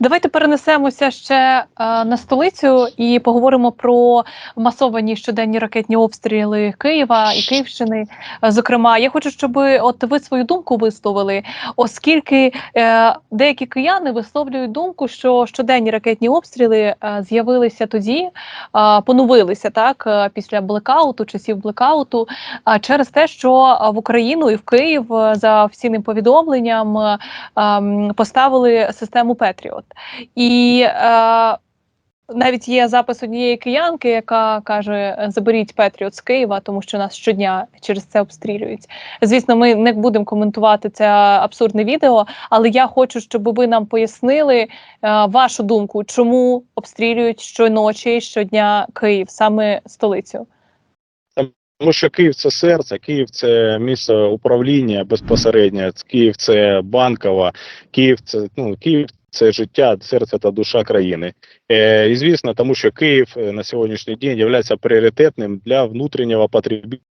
Давайте перенесемося ще е, на столицю і поговоримо про масовані щоденні ракетні обстріли Києва і Київщини. Е, Зокрема, я хочу, щоб от ви свою думку висловили, оскільки е, деякі кияни висловлюють думку, що щоденні ракетні обстріли з'явилися тоді, поновилися так після блекауту, часів блекауту, через те, що в Україну і в Київ за офіційним повідомленням ем, поставили систему Петріот. І е, навіть є запис однієї киянки, яка каже: заберіть Петріот з Києва, тому що нас щодня через це обстрілюють. Звісно, ми не будемо коментувати це абсурдне відео, але я хочу, щоб ви нам пояснили е, вашу думку, чому обстрілюють щоночі, щодня Київ, саме столицю. Тому що Київ це серце, Київ це місце управління безпосередньо, Київ це банкова, Київ це ну Київ це життя, серце та душа країни. Е, і звісно, тому що Київ е, на сьогоднішній день є пріоритетним для внутрішнього потребителя